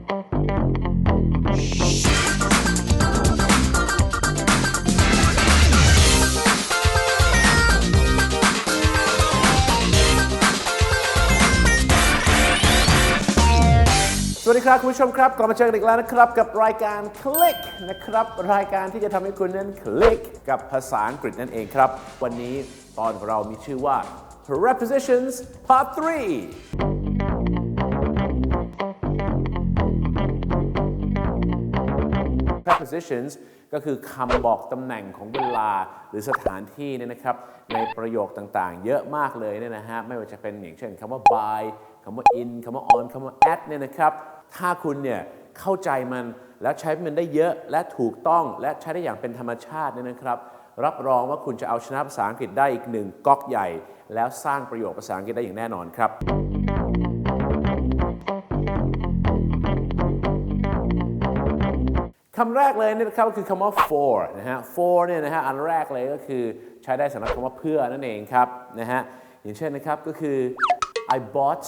สวัสดีครับ คุณผู้ชมครับกลับมาเจอกันอีกแล้วนะครับ กับรายการคลิกนะครับ รายการที่จะทำให้คุณนั้นคลิกกับภาษาอังกฤษนั่นเองครับ วันนี้ตอนของเรามีชื่อว่า prepositions part 3 prepositions ก็คือคำบอกตำแหน่งของเวลาหรือสถานที่เนี่ยนะครับ ในประโยคต่างๆ เยอะมากเลยเนี่ยนะฮะไม่ว่าจะเป็นอย่างเช่นคำว่า by คำว่า in คำว่า on คำว่า at เนี่ยนะครับ ถ้าคุณเนี่ยเข้าใจมันแล้วใช้มันได้เยอะและถูกต้องและใช้ได้อย่างเป็นธรรมชาติเนี่ยนะครับ รับรองว่าคุณจะเอาชนะภาษาอังกฤษได้อีกหนึ่งก๊อกใหญ่ แล้วสร้างประโยคภาษาอังกฤษได้อย่างแน่นอนครับ คำแรกเลยนี่นะครับคือคำว่า for นะฮะ for เนี่ยนะฮะอันแรกเลยก็คือใช้ได้สำหรับคำว่าเพื่อนั่นเองครับนะฮะอย่างเช่นนะครับก็คือ I bought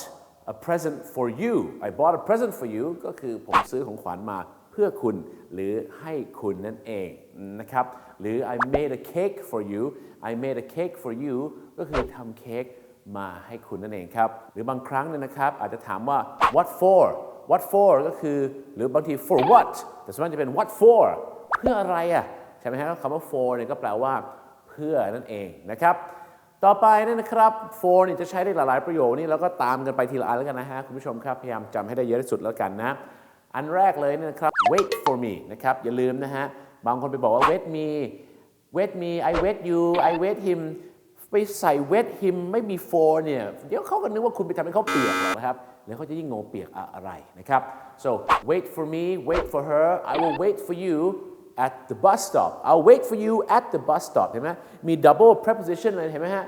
a present for you I bought a present for you ก็คือผมซื้อของขวัญมาเพื่อคุณหรือให้คุณนั่นเองนะครับหรือ I made a cake for you I made a cake for you ก็คือทำเค้กมาให้คุณนั่นเองครับ หรือบางครั้งเนี่ยนะครับอาจจะถามว่า what for what for ก็คือ หรือบางที for what แต่ส่วนมากจะเป็น what for เพื่ออะไรอะใช่ไหมฮะคำว่า for เนี่ยก็แปลว่าเพื่อนั่นเองนะครับ ต่อไปนี่นะครับ for เนี่ยจะใช้ได้หลาย ๆ ประโยคนี่เราก็ตามกันไปทีละอันแล้วกันนะฮะ คุณผู้ชมครับ พยายามจำให้ได้เยอะที่สุดแล้วกันนะ อันแรกเลยเนี่ยนะครับ wait for me นะครับ อย่าลืมนะฮะ บางคนไปบอกว่า wait me wait me I wait you I wait him ไปใส่ wait him ไม่มี for เนี่ย เดี๋ยวเขาก็นึกว่าคุณไปทำให้เขาเปียกหรอกนะครับ แล้วเขาจะยิ่งงงเปียกอะไรนะครับ so wait for me wait for her I will wait for you at the bus stop I'll wait for you at the bus stop เห็นไหมมี double preposition เลยเห็นไหมฮะ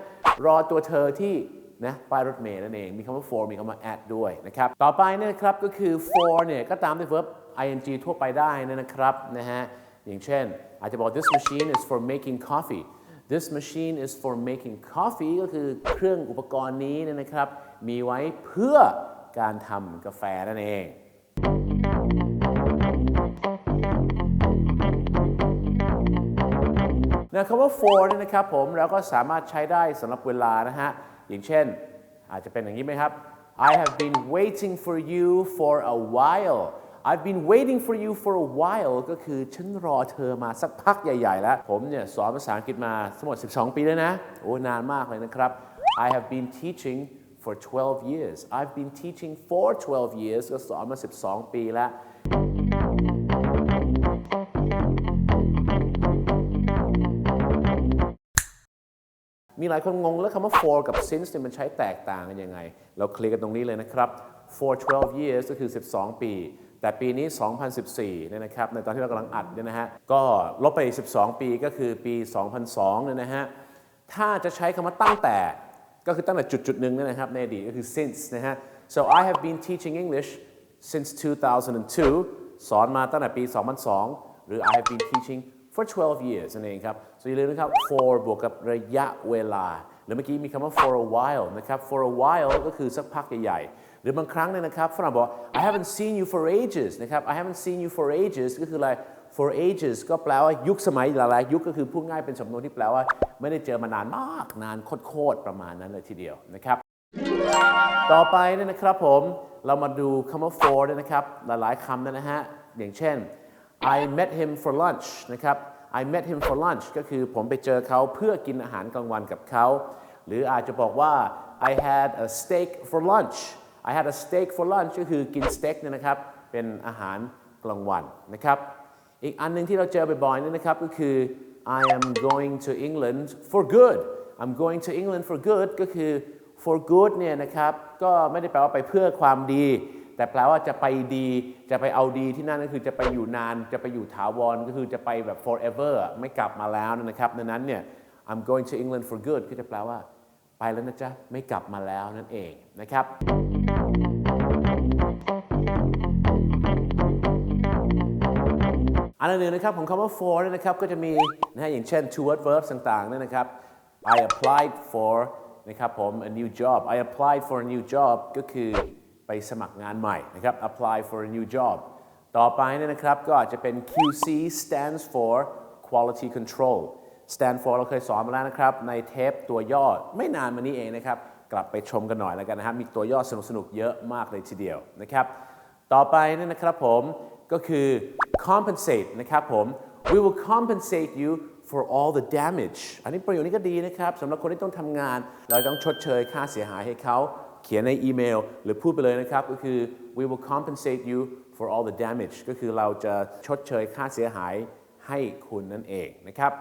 รอตัวเธอที่นะป้ายรถเมล์นั่นเอง มีคำว่า for มีคำว่า at ด้วยนะครับ ต่อไปเนี่ยนะครับก็คือ for เนี่ยก็ตามด้วย verb ing ทั่วไปได้นะครับนะฮะ อย่างเช่น อาจจะบอก this machine is for making coffee this machine is for making coffee ก็คือเครื่องอุปกรณ์นี้เนยนะครับ มีไว้เพื่อ การทำกาแฟนั่นเองนะคำว่า for เนี่ยนะครับผมเราก็สามารถใช้ได้สำหรับเวลานะฮะ อย่างเช่น อาจจะเป็นอย่างนี้ไหมครับ I have been waiting for you for a while I've been waiting for you for a while ก็คือฉันรอเธอมาสักพักใหญ่ ๆ แล้ว ผมเนี่ยสอนภาษาอังกฤษมาทั้งหมด 12 ปีแล้วนะ โอ้ นานมากเลยนะครับ I have been teaching for 12 years I've been teaching for 12 years ก็สอนมา 12 ปีแล้ว มีหลายคนงงแล้วคำว่า for กับ since เนี่ยมันใช้แตกต่างกันยังไง เราเคลียร์กันตรงนี้เลยนะครับ for 12 years ก็คือ 12 ปี แต่ปีนี้ 2014 เนี่ยนะครับ ในตอนที่เรากำลังอัดเนี่ยนะฮะ ก็ลบไป 12 ปีก็คือปี 2002 เนี่ยนะฮะ ถ้าจะใช้คำว่าตั้งแต่ ก็คือตั้งแต่จุดจุดหนึ่งนี่ยนะครับในอดีตก็คือ since นะฮะ so I have been teaching English since 2002 สอนมาตั้งแต่ปี 2002 หรือ I have been teaching for 12 years นั่นเองครับ so อย่าลืมนะครับ for บวกกับระยะเวลา หรือเมื่อกี้มีคำว่า for a while นะครับ for a while ก็คือสักพักใหญ่ๆ หรือบางครั้งเนี่ยนะครับฝรั่งบอก I haven't seen you for ages นะครับ I haven't seen you for ages ก็คืออะไร for ages ก็แปลว่ายุคสมัยหลายๆยุคก็คือพูดง่ายเป็นสำนวนที่แปลว่า ไม่ได้เจอมานานมากนานโคตรๆประมาณนั้นเลยทีเดียวนะครับ ต่อไปเนี่ยนะครับผมเรามาดูคำว่า for เนี่ยนะครับหลายๆคำนะฮะอย่างเช่น I met him for lunch นะครับ I met him for lunch ก็คือผมไปเจอเขาเพื่อกินอาหารกลางวันกับเขา หรืออาจจะบอกว่า I had a steak for lunch I had a steak for lunch ก็คือกินสเต็กเนี่ยนะครับ เป็นอาหารกลางวันนะครับ อีกอันหนึงที่เราเจอบ่อยๆนี่นะครับก็คือ I am going to England for good I'm going to England for good ก็คือ for good เนี่ยนะครับก็ไม่ได้แปลว่าไปเพื่อความดี แต่แปลว่าจะไปดีจะไปเอาดีที่นั่นก็คือจะไปอยู่นานจะไปอยู่ถาวรก็คือจะไปแบบ forever ไม่กลับมาแล้วนะครับดังนั้นเนี่ย I'm going to England for good ก็จะแปลว่า ไปแล้วนะจ๊ะ ไม่กลับมาแล้วนั่นเองนะครับ อันอื่นนะครับของคำว่า for นะครับก็จะมีนะฮะอย่างเช่น to word verbs ต่างๆนี่นะครับ I applied for นะครับผม a new job I applied for a new job ก็คือไปสมัครงานใหม่นะครับ apply for a new job ต่อไปเนี่ยนะครับก็อาจจะเป็น QC stands for quality control stand for เราเคยสอนมาแล้วนะครับ ในเทปตัวย่อไม่นานมานี้เองนะครับ กลับไปชมกันหน่อยแล้วกันนะครับมีตัวย่อสนุกๆเยอะมากเลยทีเดียวนะครับ ต่อไปเนี่ยนะครับผม ก็คือ compensate นะครับผม we will compensate you for all the damage อันนี้ประโยชน์นี้ก็ดีนะครับสำหรับคนที่ต้องทำงาน เราต้องชดเชยค่าเสียหายให้เขาเขียนในอีเมล หรือพูดไปเลยนะครับ ก็คือ we will compensate you for all the damage ก็คือเราจะชดเชยค่าเสียหายให้คุณนั่นเองนะครับ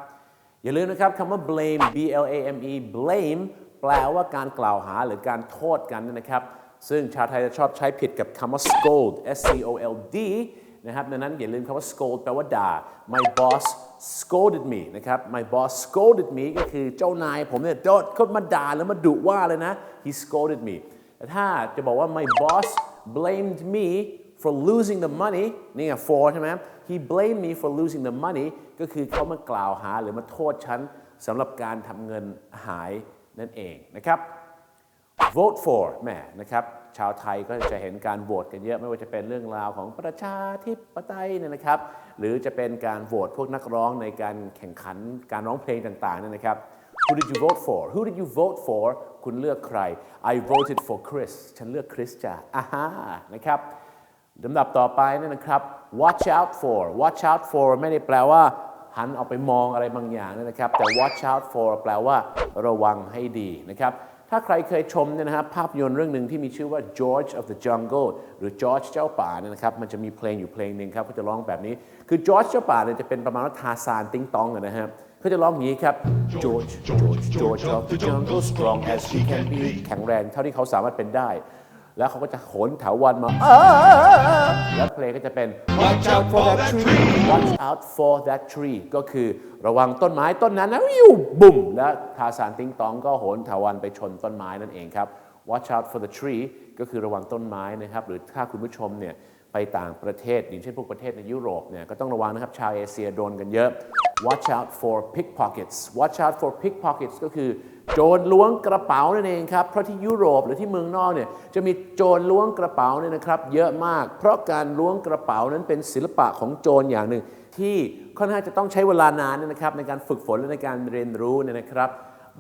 อย่าลืมนะครับคำว่า blame B L A M E blame แปลว่าการกล่าวหาหรือการโทษกันนะครับ ซึ่งชาวไทยจะชอบใช้ผิดกับคำว่า scold S C O L D นะครับดังนั้นอย่าลืมคำว่า scold แปลว่าด่า my boss scolded me นะครับ my boss scolded me ก็คือเจ้านายผมเนี่ยโดนเขามาด่าแล้วมาดุว่าเลยนะ he scolded me แต่ถ้าจะบอกว่า my boss blamed me for losing the money นี่ไง for ใช่ไหม he blamed me for losing the money ก็คือเขามากล่าวหาหรือมาโทษฉันสำหรับการทำเงินหายนั่นเองนะครับ vote for แหมนะครับ ชาวไทยก็จะเห็นการโหวตกันเยอะไม่ว่าจะเป็นเรื่องราวของประชาธิปไตยเนี่ยนะครับ หรือจะเป็นการโหวตพวกนักร้องในการแข่งขันการร้องเพลงต่างๆเนี่ยนะครับ Who did you vote for Who did you vote for คุณเลือกใคร I voted for Chris ฉันเลือกคริสจ้ะอ่าฮะนะครับลำดับต่อไปเนยนะครับ watch out for watch out for ไม่ได้แปลว่า หันออกไปมองอะไรบางอย่างนะครับ แต่ watch out for แปลว่า ระวังให้ดีนะครับ ถ้าใครเคยชมเนี่ยนะครับภาพยนตร์เรื่องหนึ่งที่มีชื่อว่า George of the Jungle หรือ George เจ้าป่าเนี่ยนะครับมันจะมีเพลงอยู่เพลงหนึ่งครับเขาจะร้องแบบนี้ คือ George เจ้าป่าเนี่ยจะเป็นประมาณว่าทาซานติ้งตองนะครับเขาจะร้องอย่างนี้ครับ George George George of the Jungle strong as he can be แข็งแรงเท่าที่เขาสามารถเป็นได้ แล้วเขาก็จะโหนเถาวันมาอ้าแล้วเพลงก็จะเป็น watch out for that tree watch out for that tree ก็คือระวังต้นไม้ต้นนั้นนะวิวบุ่ม แล้วทาสานติงตองก็โหนเถาวันไปชนต้นไม้นั่นเองครับ watch out for the tree ก็คือระวังต้นไม้นะครับ หรือถ้าคุณผู้ชมเนี่ยไปต่างประเทศอย่างเช่นพวกประเทศในยุโรปเนี่ยก็ต้องระวังนะครับ ชาวเอเชียโดนกันเยอะ watch out for pickpockets watch out for pickpockets ก็คือ โจรล้วงกระเป๋านั่นเองครับ เพราะที่ยุโรปหรือที่เมืองนอกเนี่ยจะมีโจรล้วงกระเป๋าเนี่ยนะครับ เยอะมาก เพราะการล้วงกระเป๋านั้นเป็นศิลปะของโจรอย่างหนึ่ง ที่ค่อนข้างจะต้องใช้เวลานานนยนะครับในการฝึกฝนและในการเรียนรู้เนี่ยนะครับ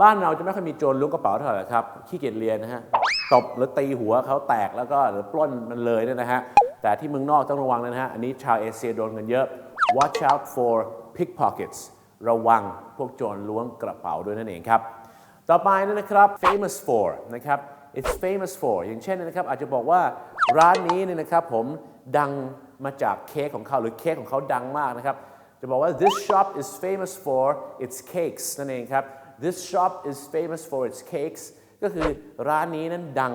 บ้านเราจะไม่ค่อยมีโจรล้วงกระเป๋าเท่าไหร่ครับขี้เกียจเรียนนะฮะตบหรือตีหัวเขาแตกแล้วก็หรือปล้นมันเลยเนี่ยนะฮะแต่ที่เมืองนอกต้องระวังนะฮะอันนี้ชาวเอเชียโดนกันเยอะ watch out for pickpockets ระวังพวกโจรล้วงกระเป๋าด้วยนั่นเองครับ ต่อไปนะครับ famous for นะครับ it's famous for อย่างเช่นนะครับอาจจะบอกว่าร้านนี้เนี่ยนะครับผมดังมาจากเค้กของเขาหรือเค้กของเขาดังมากนะครับ จะบอกว่า this shop is famous for its cakes นั่นเองครับ this shop is famous for its cakes ก็คือร้านนี้นั้นดัง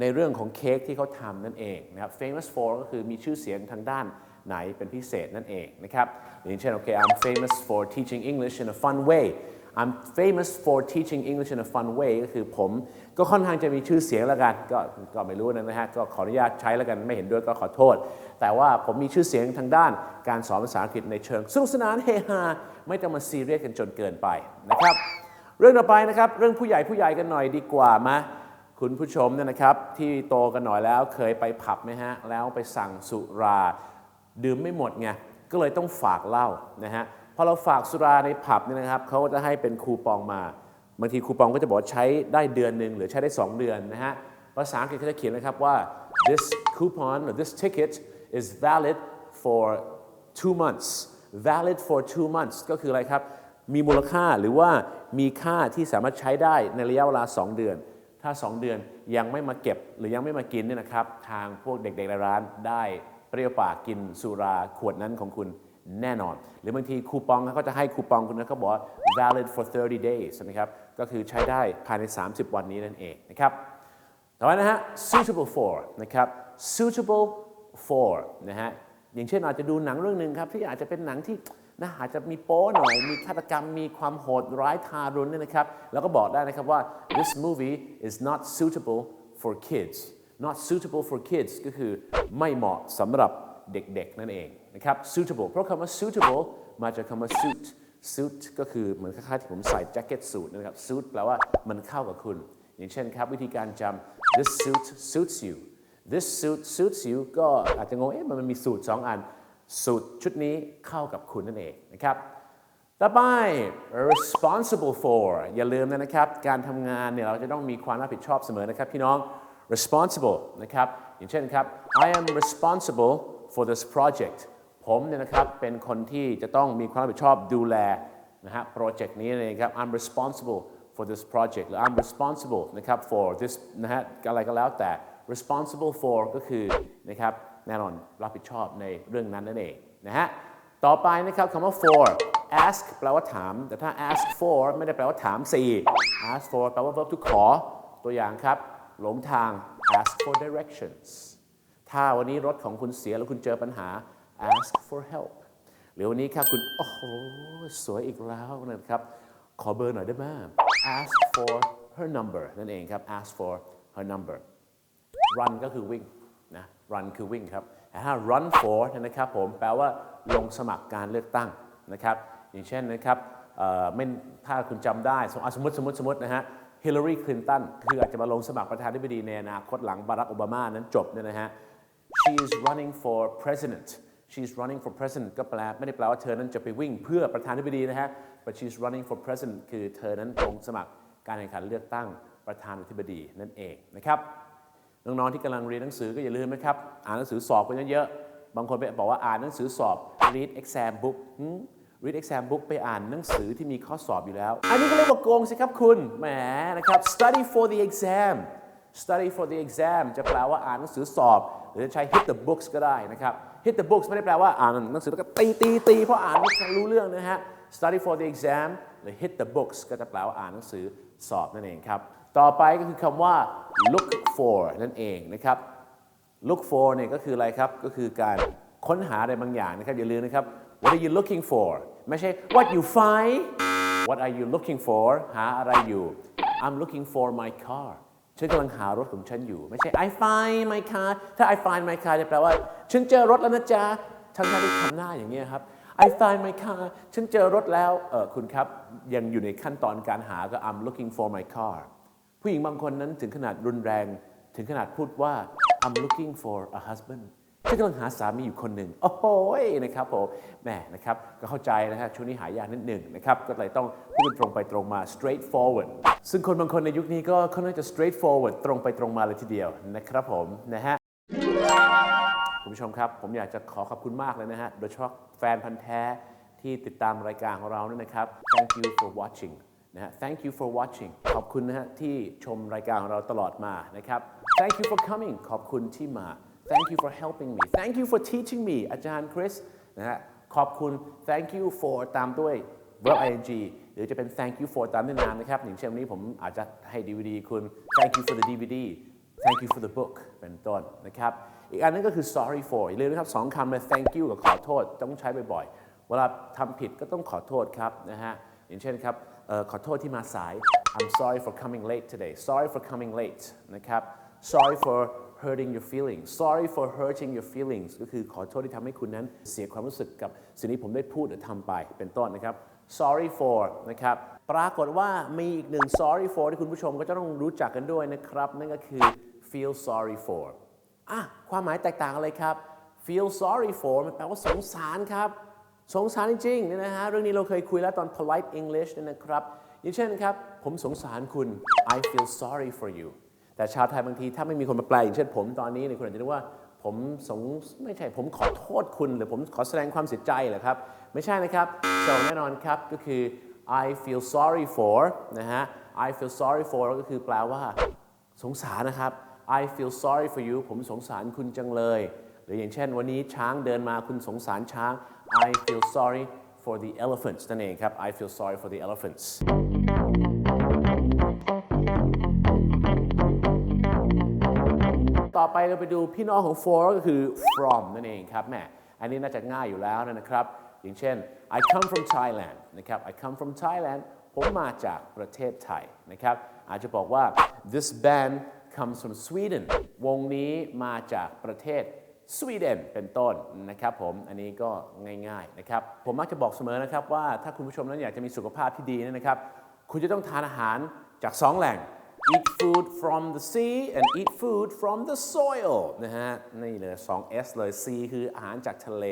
ในเรื่องของเค้กที่เขาทำนั่นเองนะครับ famous for ก็คือมีชื่อเสียงทางด้านไหนเป็นพิเศษนั่นเองนะครับอย่างเช่นโอเค I'm famous for teaching English in a fun way I'm famous for teaching English in a fun way ก็คือผมก็ค่อนข้างจะมีชื่อเสียงแล้วกัน ก็ก็ไม่รู้นะฮะ ก็ขออนุญาตใช้แล้วกัน ไม่เห็นด้วยก็ขอโทษ แต่ว่าผมมีชื่อเสียงทางด้านการสอนภาษาอังกฤษในเชิงสนุกสนานเฮฮา ไม่ต้องมาซีเรียสกันจนเกินไปนะครับ เรื่องต่อไปนะครับ เรื่องผู้ใหญ่ผู้ใหญ่กันหน่อยดีกว่ามาคุณผู้ชมเนี่ยนะครับ ที่โตกันหน่อยแล้วเคยไปผับไหมฮะ แล้วไปสั่งสุรา ดื่มไม่หมดไง ก็เลยต้องฝากเหล้านะฮะ พอเราฝากสุราในผับเนี่ยนะครับเขาก็จะให้เป็นคูปองมา บางทีคูปองก็จะบอกว่าใช้ได้เดือนหนึ่งหรือใช้ได้ 2 เดือนนะฮะ ภาษาอังกฤษเขาจะเขียนนะครับว่า this coupon or this ticket is valid for two months valid for two months ก็คืออะไรครับ มีมูลค่าหรือว่ามีค่าที่สามารถใช้ได้ในระยะเวลา 2 เดือน ถ้า 2 เดือนยังไม่มาเก็บหรือยังไม่มากินเนี่ยนะครับ ทางพวกเด็กๆในร้านได้เปรี้ยวปากกินสุราขวดนั้นของคุณ แน่นอน หรือบางทีคูปองเขาก็จะให้คูปองคุณนะเขาบอกว่า valid for 30 days นะครับ ก็คือใช้ได้ภายใน 30 วันนี้นั่นเองนะครับต่อไปนะฮะ suitable for นะครับ suitable for นะฮะอย่างเช่นอาจจะดูหนังเรื่องหนึ่งครับ ที่อาจจะเป็นหนังที่นะอาจจะมีโป๊หน่อย มีฆาตกรรม มีความโหดร้ายทารุณเนี่ยนะครับ แล้วก็บอกได้นะครับว่า this movie is not suitable for kids not suitable for kids ก็คือไม่เหมาะสำหรับเด็กๆ นั่นเอง นะครับ suitable เพราะคำว่า suitable มาจากคำว่า suit suit ก็คือเหมือนคล้ายๆที่ผมใส่แจ็คเก็ตสูทนะครับ suit แปลว่ามันเข้ากับคุณ อย่างเช่นครับ วิธีการจำ this suit suits you this suit suits you ก็อาจจะงง เอ๊ะ มันมีสูตรสองอัน สูตรชุดนี้เข้ากับคุณนั่นเองนะครับต่อไป responsible for อย่าลืมนะครับ การทำงานเนี่ยเราจะต้องมีความรับผิดชอบเสมอนะครับพี่น้อง responsible นะครับ อย่างเช่นครับ I am responsible for this project ผมเนี่ยนะครับเป็นคนที่จะต้องมีความรับผิดชอบดูแลนะฮะโปรเจกต์นี้เองครับ I'm responsible for this project หรือ I'm responsible นะครับ for this นะฮะอะไรก็แล้วแต่ responsible for ก็คือนะครับแน่นอนรับผิดชอบในเรื่องนั้นนั่นเองนะฮะต่อไปนะครับคำว่า for ask แปลว่าถาม แต่ถ้า ask for ไม่ได้แปลว่าถามสิ ask for แปลว่า verb to ขอ ตัวอย่างครับหลงทาง ask for directions ถ้าวันนี้รถของคุณเสียแล้วคุณเจอปัญหา ask for help หรือวันนี้ครับคุณ โอ้โห สวยอีกแล้วนะครับ ขอเบอร์หน่อยได้ไหม ask for her number นั่นเองครับ ask for her number run ก็คือวิ่งนะ run คือวิ่งครับแต่ถ้า run for นะครับผมแปลว่าลงสมัครการเลือกตั้งนะครับ อย่างเช่นนะครับเอ่อไม่ถ้าคุณจำได้สมอะสมมติสมมติสมมตินะฮะฮิลลารีคลินตันคืออาจจะมาลงสมัครประธานาธิบดีในอนาคตหลังบารักโอบามานั้นจบเนี่ยนะฮะ she is running for president she's running for president ก็แปลไม่ได้แปลว่าเธอนั้นจะไปวิ่งเพื่อประธานาธิบดีนะฮะ but she's running for president คือเธอนั้นลงสมัครการแข่งขันเลือกตั้งประธานาธิบดีนั่นเองนะครับน้องๆที่กำลังเรียนหนังสือก็อย่าลืมนะครับ อ่านหนังสือสอบกันเยอะๆบางคนไปบอกว่าอ่านหนังสือสอบ read exam book หืม read exam book ไปอ่านหนังสือที่มีข้อสอบอยู่แล้ว อันนี้ก็เรียกว่าโกงสิครับคุณแหมนะครับ study for the exam study for the exam จะแปลว่าอ่านหนังสือสอบ หรือจะใช้ hit the books ก็ได้นะครับ hit the books ไม่ได้แปลว่าอ่านหนังสือแล้วก็ตีตีตีเพราะอ่านไม่รู้เรื่องนะฮะ study for the exam หรือ hit the books ก็จะแปลว่าอ่านหนังสือสอบนั่นเองครับ ต่อไปก็คือคำว่า look for นั่นเองนะครับ look for เนี่ยก็คืออะไรครับ ก็คือการค้นหาอะไรบางอย่างนะครับ อย่าลืมนะครับ what are you looking for ไม่ใช่ what you find what are you looking for หาอะไรอยู่ I'm looking for my car ฉันกำลังหารถของฉันอยู่ ไม่ใช่ I find my car ถ้า I find my car จะแปลว่า ฉันเจอรถแล้วนะจ๊ะทั้งๆที่ทำหน้าอย่างนี้ยครับ I find my car ฉันเจอรถแล้วเออคุณครับ ยังอยู่ในขั้นตอนการหาก็ I'm looking for my car ผู้หญิงบางคนนั้นถึงขนาดรุนแรง ถึงขนาดพูดว่า I'm looking for a husband ฉันกำลังหาสามีอยู่คนหนึ่งโอ้โหนะครับผมแหมนะครับก็เข้าใจนะฮะช่วงนี้หายากนิดหนึ่งนะครับก็เลยต้องพูดตรงไปตรงมา straightforward ซึ่งคนบางคนในยุคนี้ก็ค่อนข้างจะ straightforward ตรงไปตรงมาเลยทีเดียวนะครับผมนะฮะคุณผู้ชมครับ ผมอยากจะขอขอบคุณมากเลยนะฮะโดยเฉพาะแฟนพันธ์แท้ที่ติดตามรายการของเราเนี่ยนะครับ thank you for watching นะฮะ thank you for watching ขอบคุณนะฮะที่ชมรายการของเราตลอดมานะครับ thank you for coming ขอบคุณที่มา thank you for helping me thank you for teaching me อาจารย์คริสนะฮะขอบคุณ thank you for ตามด้วย verb ing หรือจะเป็น thank you for ตามด้วยนามนะครับ อย่างเช่นวันนี้ผมอาจจะให้ DVD คุณ thank you for the DVD thank you for the book เป็นต้นนะครับ อีกอันนึงก็คือ sorry for อย่าลืมนะครับสองคำเลย thank you กับขอโทษ ต้องใช้บ่อยๆ เวลาทำผิดก็ต้องขอโทษครับนะฮะ อย่างเช่นครับออขอโทษที่มาสาย I'm sorry for coming late today sorry for coming late นะครับ sorry for hurting your feelings sorry for hurting your feelings ก็คือขอโทษที่ทำให้คุณนั้นเสียความรู้สึกกับสิ่งที่ผมได้พูดหรือทำไปเป็นต้นนะครับ sorry for นะครับ ปรากฏว่ามีอีกหนึ่ง sorry for ที่คุณผู้ชมก็จะต้องรู้จักกันด้วยนะครับ นั่นก็คือ feel sorry for อะความหมายแตกต่างกันเลยครับ feel sorry for มันแปลว่าสงสารครับ สงสารจริงๆเนี่ยนะฮะ เรื่องนี้เราเคยคุยแล้วตอน polite English เนี่ยนะครับ อย่างเช่นครับ ผมสงสารคุณ I feel sorry for you แต่ชาวไทยบางทีถ้าไม่มีคนมาแปลอย่างเช่นผมตอนนี้เนี่ยคุณอาจจะนึกว่าผมสงไม่ใช่ผมขอโทษคุณ หรือผมขอแสดงความเสียใจเหรอครับ ไม่ใช่นะครับ so แน่นอนครับก็คือ I feel sorry for นะฮะ I feel sorry for ก็คือแปลว่า สงสารนะครับ I feel sorry for you ผมสงสารคุณจังเลย หรืออย่างเช่น วันนี้ช้างเดินมาคุณสงสารช้าง I feel sorry for the elephants นั่นเองครับ I feel sorry for the elephants อไปเราไปดูพี่น้องของ for ก็คือ from นั่นเองครับแหม่อันนี้น่าจะง่ายอยู่แล้วนะครับ อย่างเช่น I come from Thailand นะครับ I come from Thailand ผมมาจากประเทศไทยนะครับ อาจจะบอกว่า this band comes from Sweden วงนี้มาจากประเทศสวีเดนเป็นต้นนะครับผมอันนี้ก็ง่ายๆนะครับผมมักจะบอกเสมอนะครับว่าถ้าคุณผู้ชมนั้นอยากจะมีสุขภาพที่ดีนยนะครับ คุณจะต้องทานอาหารจาก 2 แหล่ง eat food from the sea and eat food from the soil นะฮะนี่เลย2 S เลย sea คืออาหารจากทะเล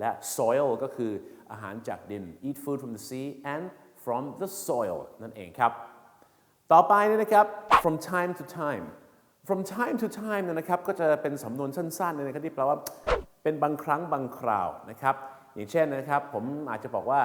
และ soil ก็คืออาหารจากดิน eat food from the sea and from the soil นั่นเองครับ ต่อไปเนี่ยนะครับ from time to time from time to time เนี่ยนะครับ ก็จะเป็นสำนวนสั้นๆเนี่ยนะครับที่แปลว่าเป็นบางครั้งบางคราวนะครับ อย่างเช่นนะครับ ผมอาจจะบอกว่า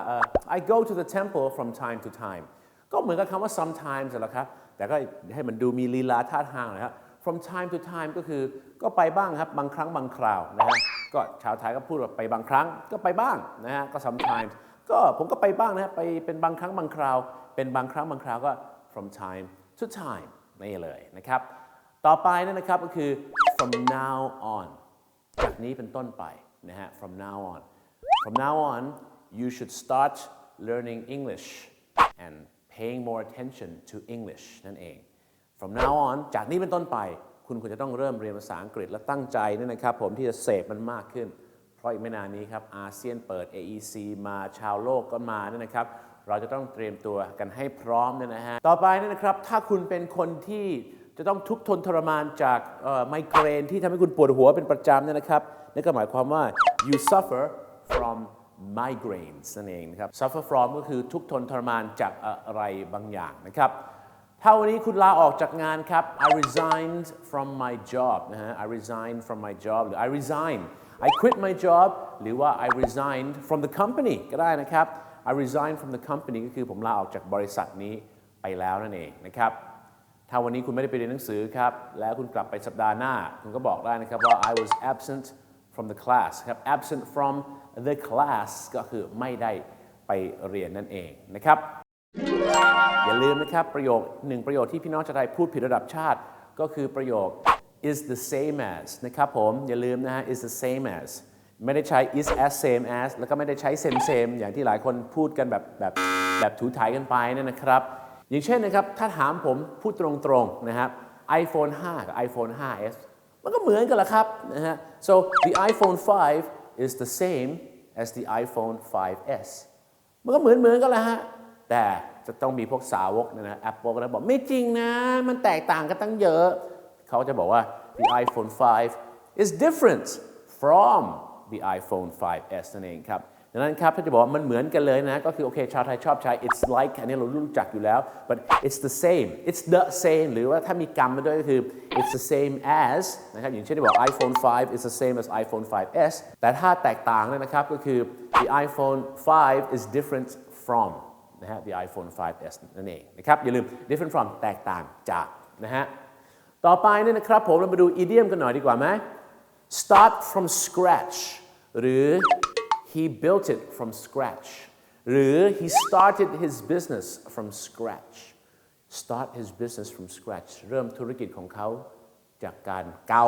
I go to the temple from time to time ก็เหมือนกับคำว่า sometimes แหละครับ แต่ก็ให้มันดูมีลีลาท่าทางนะครับ from time to time ก็คือก็ไปบ้างครับ บางครั้งบางคราวนะฮะก็ชาวไทยก็พูดว่าไปบางครั้งก็ไปบ้างนะฮะก็ sometimes ก็ผมก็ไปบ้างนะฮะไปเป็นบางครั้งบางคราว เป็นบางครั้งบางคราวก็ from time to time นี่เลยนะครับ ต่อไปนั่นนะครับก็คือ from now on จากนี้เป็นต้นไปนะฮะ from now on from now on you should start learning English and paying more attention to English นั่นเอง from now on จากนี้เป็นต้นไป คุณควรจะต้องเริ่มเรียนภาษาอังกฤษและตั้งใจนี่นะครับ ผมที่จะเสพมันมากขึ้น เพราะอีกไม่นานนี้ครับอาเซียนเปิด AEC มาชาวโลกก็มาเนี่ยนะครับ เราจะต้องเตรียมตัวกันให้พร้อมเนี่ยนะฮะ ต่อไปเนี่ยนะครับ ถ้าคุณเป็นคนที่จะต้องทุกทนทรมานจากไมเกรนที่ทำให้คุณปวดหัวเป็นประจำเนี่ยนะครับนั่นก็หมายความว่า you suffer from migraines นั่นเองนะครับ suffer from ก็คือทุกทนทรมานจากอะไรบางอย่างนะครับ ถ้าวันนี้คุณลาออกจากงานครับ I resigned from my job นะฮะ I resigned from my job หรือ I resign I quit my job หรือว่า I resigned from the company ก็ได้นะครับ I resigned from the company ก็คือผมลาออกจากบริษัทนี้ไปแล้วนั่นเองนะครับถ้าวันนี้คุณไม่ได้ไปเรียนหนังสือครับ แล้วคุณกลับไปสัปดาห์หน้า คุณก็บอกได้นะครับว่า I was absent from the class ครับ absent from the class ก็คือไม่ได้ไปเรียนนั่นเองนะครับ อย่าลืมนะครับประโยคหนึ่งประโยคที่พี่น้องจะได้พูดผิดระดับชาติ ก็คือประโยค is the same as นะครับผมอย่าลืมนะฮะ is the same as ไม่ได้ใช้ is as same as แล้วก็ไม่ได้ใช้ same same อย่างที่หลายคนพูดกันแบบแบบแบบถูถ่ายกันไปเนี่ยนะครับ อย่างเช่นนะครับ ถ้าถามผมพูดตรงๆนะครับ iPhone 5 กับ iPhone 5s มันก็เหมือนกันแหละครับนะฮะ so the iPhone 5 is the same as the iPhone 5s มันก็เหมือนเหมือนกันแหละฮะ แต่จะต้องมีพวกสาวกเนยนะ Apple ก็จะบอกไม่จริงนะ มันแตกต่างกันตั้งเยอะ เขาจะบอกว่า the iPhone 5 is different from the iPhone 5s นั่นเองครับ ดังนั้นครับถ้าจะบอกว่ามันเหมือนกันเลยนะ ก็คือ โอเค ชาวไทยชอบใช้ it's like อันนี้เรารู้จักอยู่แล้ว but it's the same it's the same หรือว่าถ้ามีกรรมมาด้วยก็คือ it's the same as นะครับอย่างเช่นที่บอก iPhone 5 is the same as iPhone 5s แต่ถ้าแตกต่างเนี่ยนะครับก็คือ the iPhone 5 is different from นะฮะ the iPhone 5s นั่นเองนะครับอย่าลืม different from แตกต่างจากนะฮะต่อไปเนี่ยนะครับผมเรามาดู idiom กันหน่อยดีกว่าไหม start from scratch หรือ he built it from scratch หรือ he started his business from scratch start his business from scratch เริ่มธุรกิจของเขาจากการเกา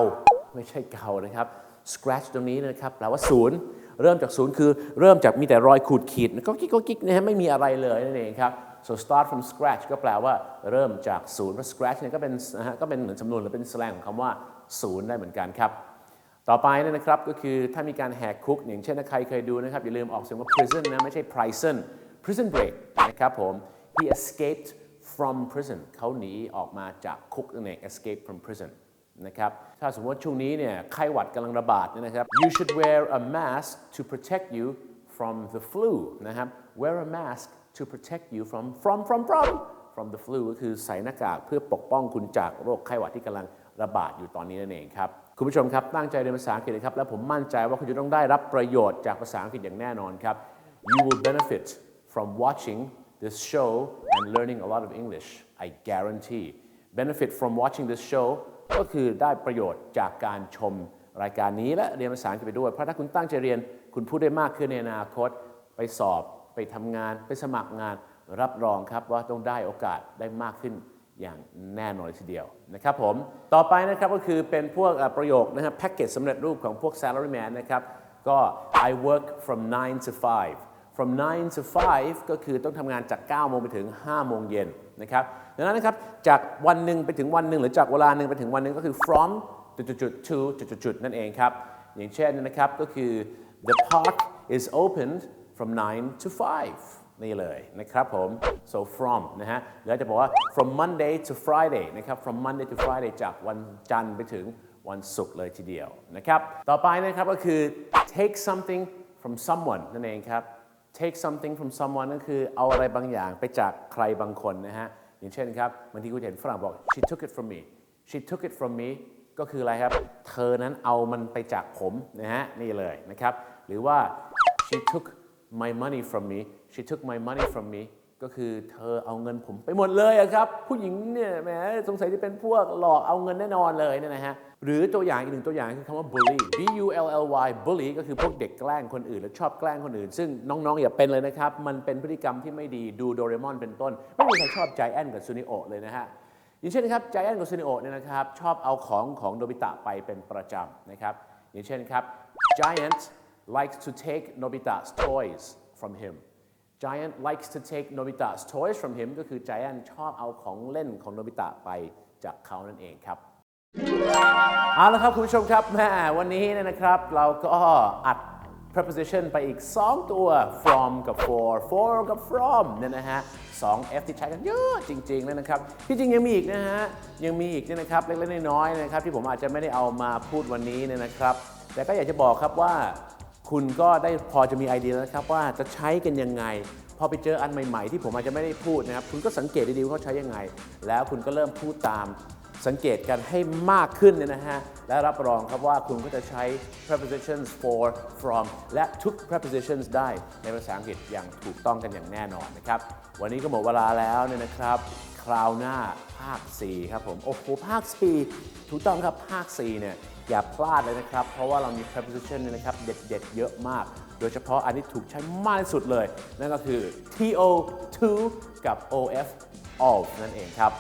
ไม่ใช่เกานะครับ scratch ตรงนี้นะครับแปลว่าศูนย์เริ่มจากศูนย์คือเริ่มจากมีแต่รอยขูดขีดก็กิ๊กก็กิ๊กนะฮะไม่มีอะไรเลยนั่นเองครับ so start from scratch ก็แปลว่าเริ่มจากศูนย์เพราะ scratch เนี่ยก็เป็นนะฮะก็เป็นเหมือนสำนวนหรือเป็นสลงของคำว่าศูนย์ได้เหมือนกันครับ ต่อไปนะครับก็คือถ้ามีการแหกคุกอย่างเช่นใครเคยดูนะครับ อย่าลืมออกเสียงว่า prison นะ ไม่ใช่ prison prison break นะครับผม he escaped from prison เขาหนีออกมาจากคุกนั่นเอง escape from prison นะครับถ้าสมมติว่าช่วงนี้เนี่ยไข้หวัดกำลังระบาดเนี่ยนะครับ you should wear a mask to protect you from the flu นะครับ wear a mask to protect you from from from from from the flu ก็คือใส่หน้ากากเพื่อปกป้องคุณจากโรคไข้หวัดที่กำลังระบาดอยู่ตอนนี้นั่นเองครับ คุณผู้ชมครับตั้งใจเรียนภาษาอังกฤษนะครับและผมมั่นใจว่าคุณจะต้องได้รับประโยชน์จากภาษาอังกฤษอย่างแน่นอนครับ you will benefit from watching this show and learning a lot of English I guarantee benefit from watching this show ก็คือได้ประโยชน์จากการชมรายการนี้และเรียนภาษาอังกฤษไปด้วย เพราะถ้าคุณตั้งใจเรียนคุณพูดได้มากขึ้นในอนาคต ไปสอบ ไปทำงาน ไปสมัครงาน รับรองครับว่าต้องได้โอกาสได้มากขึ้น อย่างแน่นอนเลยทีเดียวนะครับผม ต่อไปนะครับก็คือเป็นพวกประโยคนะครับแพ็กเกจสำเร็จรูปของพวก salaryman นะครับ ก็ I work from 9 to 5 from 9 to 5 ก็คือต้องทำงานจาก 9 โมงไปถึง 5 โมงเย็นนะครับดังนั้นนะครับ จากวันหนึ่งไปถึงวันหนึ่งหรือจากเวลาหนึ่งไปถึงวันหนึ่งก็คือ from จุดๆ to จุดๆนั่นเองครับ อย่างเช่นนะครับก็คือ the park is opened from 9 to 5 นี่เลยนะครับผม so from นะฮะหรืออาจจะบอกว่า from Monday to Friday นะครับ from Monday to Friday จากวันจันทร์ไปถึงวันศุกร์เลยทีเดียวนะครับ ต่อไปนะครับก็คือ take something from someone นั่นเองครับ take something from someone ก็คือเอาอะไรบางอย่างไปจากใครบางคนนะฮะ อย่างเช่นครับบางทีคุณเห็นฝรั่งบอก she took it from me she took it from me ก็คืออะไรครับ เธอนั้นเอามันไปจากผมนะฮะ นี่เลยนะครับ หรือว่า she took my money from me she took my money from me ก็คือเธอเอาเงินผมไปหมดเลยครับ ผู้หญิงเนี่ยแหมสงสัยจะเป็นพวกหลอกเอาเงินแน่นอนเลยเนี่ยนะฮะหรือตัวอย่างอีกหนึ่งตัวอย่างคือคำว่า bully b u l l y bully ก็คือพวกเด็กแกล้งคนอื่น และชอบแกล้งคนอื่น ซึ่งน้องๆ อย่าเป็นเลยนะครับ มันเป็นพฤติกรรมที่ไม่ดีดูโดเรมอนเป็นต้น ไม่มีใครชอบใจแอนกับซูนิโอเลยนะฮะอย่างเช่นครับใจแอนกับซูนิโอเนี่ยนะครับชอบเอาของของโนบิตะไปเป็นประจำนะครับอย่างเช่นครับ Giant likes to take Nobita's toys from him Giant likes to take Nobita's toys from him ก็คือ Giant ชอบเอาของเล่นของโนบิตะไปจากเขานั่นเองครับ เอาละครับ คุณผู้ชมครับแม่วันนี้เนี่ยนะครับ เราก็อัด preposition ไปอีก 2 ตัว from กับ for for กับ from เนี่ยนะฮะสอง F ที่ใช้กันเยอะจริงๆเลยนะครับ ที่จริงยังมีอีกนะฮะ ยังมีอีกเนี่ยนะครับ เล็กๆน้อยๆนะครับ ที่ผมอาจจะไม่ได้เอามาพูดวันนี้เนี่ยนะครับ แต่ก็อยากจะบอกครับว่า คุณก็ได้พอจะมีไอเดียแล้วครับว่าจะใช้กันยังไง พอไปเจออันใหม่ ๆ ที่ผมอาจจะไม่ได้พูดนะครับ คุณก็สังเกตดีๆว่าเขาใช้ยังไง แล้วคุณก็เริ่มพูดตาม สังเกตกันให้มากขึ้นเนี่ยนะฮะ และรับรองครับว่าคุณก็จะใช้ prepositions for from และทุก prepositions ได้ในภาษาอังกฤษอย่างถูกต้องกันอย่างแน่นอนนะครับ วันนี้ก็หมดเวลาแล้วเนี่ยนะครับ คราวหน้าภาค 4 ครับผม โอ้โห ภาค 4 ถูกต้องครับภาค 4 เนี่ยอย่าพลาดเลยนะครับ เพราะว่าเรามี preposition เนี่ยนะครับ เด็ด ๆ เยอะมาก โดยเฉพาะอันที่ถูกใช้มากที่สุดเลย นั่นก็คือ to to กับ of of นั่นเองครับ